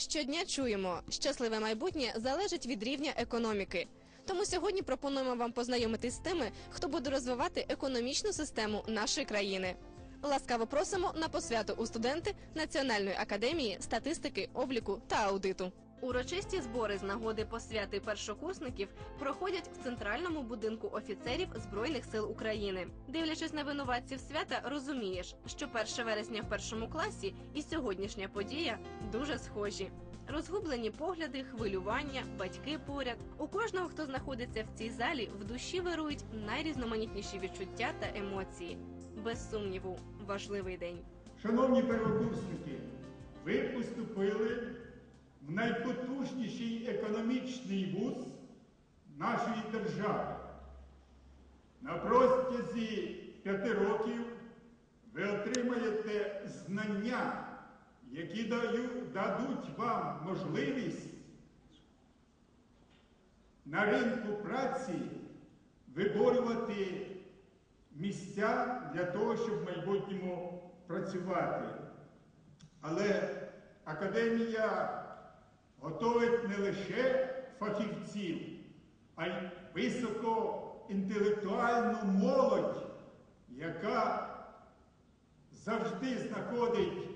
Щодня чуємо, щасливе майбутнє залежить від рівня економіки. Тому сьогодні пропонуємо вам познайомитись з тими, хто буде розвивати економічну систему нашої країни. Ласкаво просимо на посвяту у студенти Національної академії статистики, обліку та аудиту. Урочисті збори з нагоди посвяти першокурсників проходять в центральному будинку офіцерів Збройних сил України. Дивлячись на винуватців свята, розумієш, що 1 вересня в першому класі і сьогоднішня подія дуже схожі. Розгублені погляди, хвилювання, батьки поряд. У кожного, хто знаходиться в цій залі, в душі вирують найрізноманітніші відчуття та емоції. Без сумніву, важливий день. Шановні первокурсники, ви поступили в найпотужніший економічний вуз нашої держави. На простязі п'яти років ви отримаєте знання, які дадуть вам можливість на ринку праці виборювати місця для того, щоб в майбутньому працювати. Але академія готовить не лише фахівців, а й високоінтелектуальну молодь, яка завжди знаходить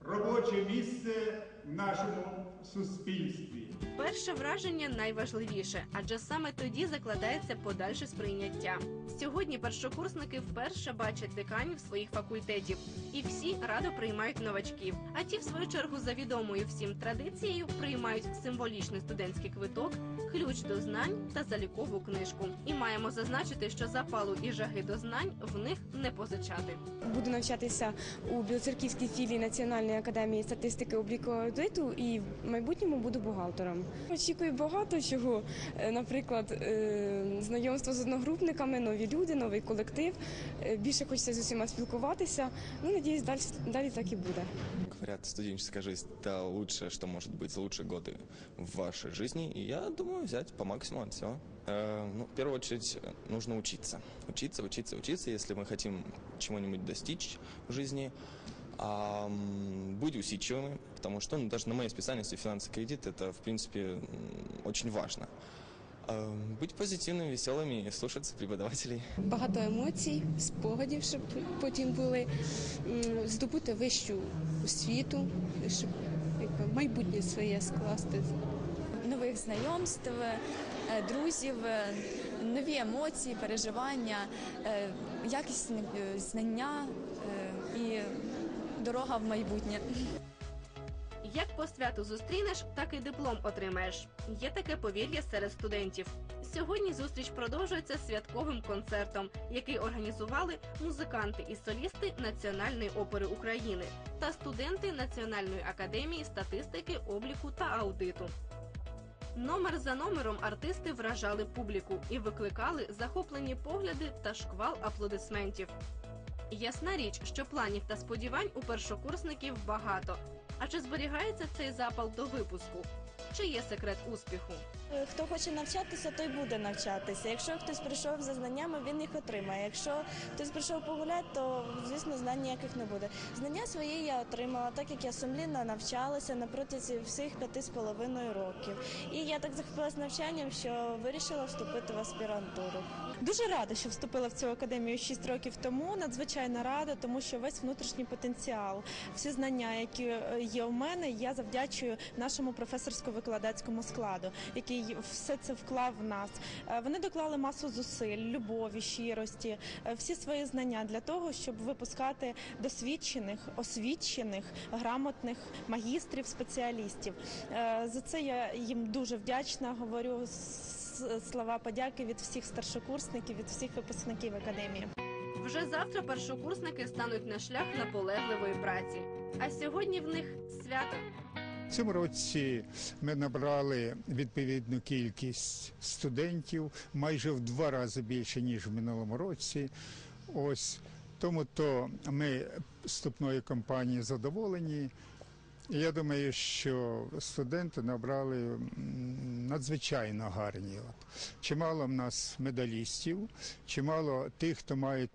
робоче місце в нашому суспільстві. Перше враження найважливіше, адже саме тоді закладається подальше сприйняття. Сьогодні першокурсники вперше бачать деканів своїх факультетів, і всі радо приймають новачків. А ті, в свою чергу, за відомою всім традицією, приймають символічний студентський квиток, ключ до знань та залікову книжку. І маємо зазначити, що запалу і жаги до знань в них не позичати. Буду навчатися у Білоцерківській філії Національної академії статистики обліку аудиту і майбутньому буду бухгалтером. Очікую багато чого, Е, наприклад, е, знайомство з одногрупниками, нові люди, новий колектив. Е, Більше хочеться з усіма спілкуватися. Ну, надіюсь, далі, далі так і буде. Говорят, студенческая жизнь – это лучшее, что может быть, лучшие годы в вашей жизни. И я думаю взять по максимуму от всего. Э, ну, в первую очередь, э, нужно учиться. Учиться, учиться, учиться, если мы хотим чего-нибудь достичь в жизни. А, м, быть усидчивыми, потому что ну, даже на моей специальности финансы и кредит это, в принципе, м, очень важно. А, Быть позитивными, веселыми и слушаться преподавателей. багато емоцій, спогадів, щоб потім були, М, здобути вищу освіту, щоб якби, майбутнє своє скласти. нових знайомств, е, друзів, е, нові емоції, переживання, е, якісні е, знання е, і дорога в майбутнє. Як по святу зустрінеш, так і диплом отримаєш. Є таке повір'я серед студентів. Сьогодні зустріч продовжується святковим концертом, який організували музиканти і солісти Національної опери України та студенти Національної академії статистики, обліку та аудиту. Номер за номером артисти вражали публіку і викликали захоплені погляди та шквал аплодисментів. Ясна річ, що планів та сподівань у першокурсників багато. А чи зберігається цей запал до випуску? Чи є секрет успіху? Е, Хто хоче навчатися, той буде навчатися. Якщо хтось прийшов за знаннями, він їх отримає. Якщо хтось прийшов погуляти, то звісно знань ніяких не буде. Знання свої я отримала, так як я сумлінно навчалася на протязі всіх п'яти з половиною років. І я так захопилась навчанням, що вирішила вступити в аспірантуру. Дуже рада, що вступила в цю академію 6 років тому. Надзвичайно рада, тому що весь внутрішній потенціал, всі знання, які е, є у мене, я завдячую нашому професорсько-викладацькому складу, який все це вклав в нас. Е, Вони доклали масу зусиль, любові, щирості, е, всі свої знання для того, щоб випускати досвідчених, освічених, грамотних магістрів, спеціалістів. За це я їм дуже вдячна. Говорю с- слова подяки від всіх старшокурсників, від всіх випускників академії. Вже завтра першокурсники стануть на шлях наполегливої праці. А сьогодні в них свято. В цьому році ми набрали відповідну кількість студентів, майже в два рази більше, ніж в минулому році. Ось тому то ми вступної кампанії задоволені. Я думаю, що студенти набрали надзвичайно гарні. Чимало в нас медалістів, чимало тих, хто мають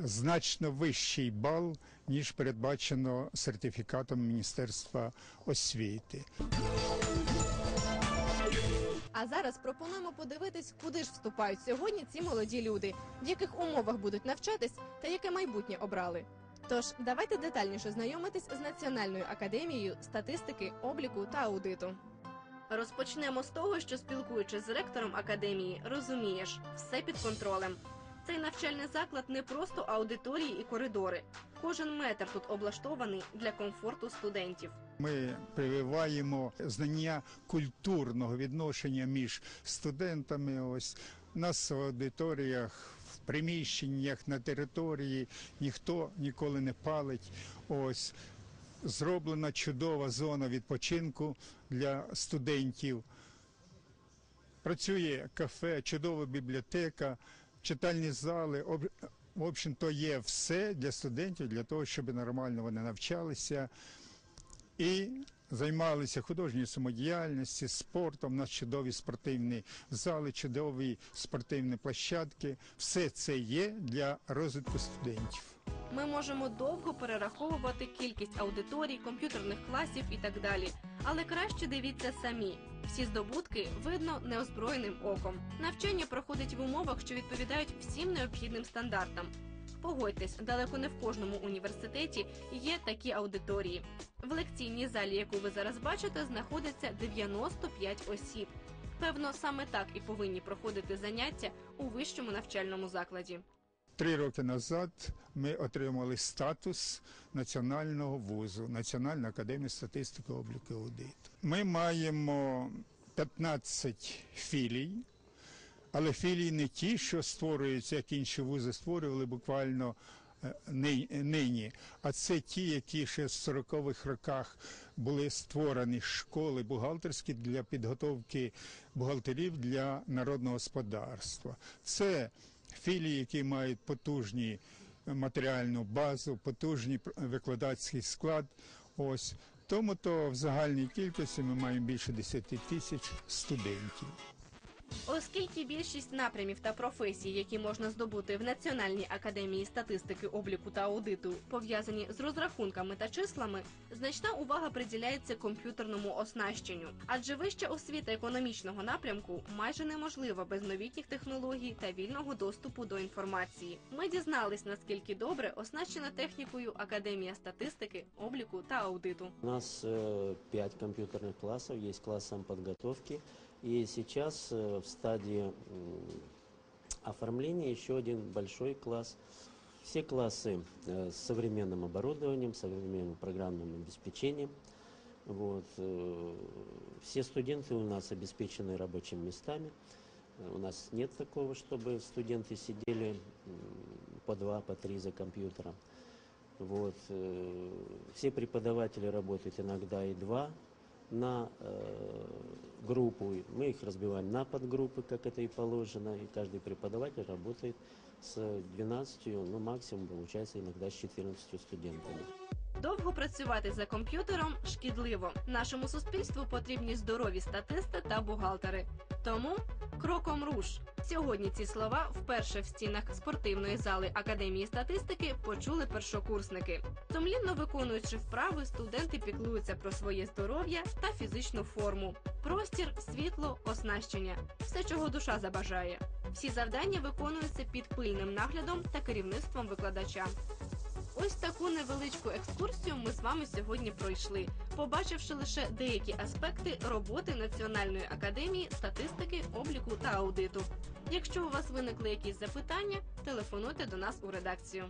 значно вищий бал, ніж передбачено сертифікатом Міністерства освіти. А зараз пропонуємо подивитись, куди ж вступають сьогодні ці молоді люди, в яких умовах будуть навчатись та яке майбутнє обрали. Тож давайте детальніше знайомитись з Національною академією статистики, обліку та аудиту. Розпочнемо з того, що спілкуючись з ректором академії, розумієш, все під контролем. Цей навчальний заклад не просто аудиторії і коридори. Кожен метр тут облаштований для комфорту студентів. Ми прививаємо знання культурного відношення між студентами. Ось нас в аудиторіях, приміщеннях на території ніхто ніколи не палить. Ось зроблена чудова зона відпочинку для студентів. Працює кафе, чудова бібліотека, читальні зали. В общем-то, є все для студентів, для того, щоб нормально вони навчалися і займалися художньою самодіяльністю, спортом. У нас чудові спортивні зали, чудові спортивні площадки. Все це є для розвитку студентів. Ми можемо довго перераховувати кількість аудиторій, комп'ютерних класів і так далі. Але краще дивіться самі. Всі здобутки видно неозброєним оком. Навчання проходить в умовах, що відповідають всім необхідним стандартам. Погодьтесь, далеко не в кожному університеті є такі аудиторії. В лекційній залі, яку ви зараз бачите, знаходиться 95 осіб. Певно, саме так і повинні проходити заняття у вищому навчальному закладі. Три роки назад ми отримали статус національного вузу, Національна академія статистики обліку аудиту. Ми маємо 15 філій, але філії не ті, що створюються, як інші вузи створювали буквально е, нині, а це ті, які ще в 40-х роках були створені школи бухгалтерські для підготовки бухгалтерів для народного господарства. Це філії, які мають потужні матеріальну базу, потужний викладацький склад. Ось тому то в загальній кількості ми маємо більше 10 тисяч студентів. Оскільки більшість напрямів та професій, які можна здобути в Національній академії статистики, обліку та аудиту, пов'язані з розрахунками та числами, значна увага приділяється комп'ютерному оснащенню. Адже вища освіта економічного напрямку майже неможлива без новітніх технологій та вільного доступу до інформації. Ми дізнались, наскільки добре оснащена технікою Академія статистики, обліку та аудиту. У нас э, пять компьютерных классов, есть класс самоподготовки. И сейчас э, в стадии оформления еще один большой класс. Все классы э, с современным оборудованием, современным программным обеспечением. Вот, э, все студенты у нас обеспечены рабочими местами. У нас нет такого, чтобы студенты сидели по два, по три за компьютером. Вот, все преподаватели работают иногда и два на э, группу. Мы их разбиваем на подгруппы, как это и положено. И каждый преподаватель работает с 12, ну максимум получается иногда с 14 студентами. Довго працювати за комп'ютером шкідливо. Нашому суспільству потрібні здорові статисти та бухгалтери. Тому кроком руш. Сьогодні ці слова вперше в стінах спортивної зали Академії статистики почули першокурсники. Сумлінно виконуючи вправи, студенти піклуються про своє здоров'я та фізичну форму. Простір, світло, оснащення все, чого душа забажає. Всі завдання виконуються під пильним наглядом та керівництвом викладача. Ось таку невеличку екскурсію ми з вами сьогодні пройшли, побачивши лише деякі аспекти роботи Національної академії статистики, обліку та аудиту. Якщо у вас виникли якісь запитання, телефонуйте до нас у редакцію.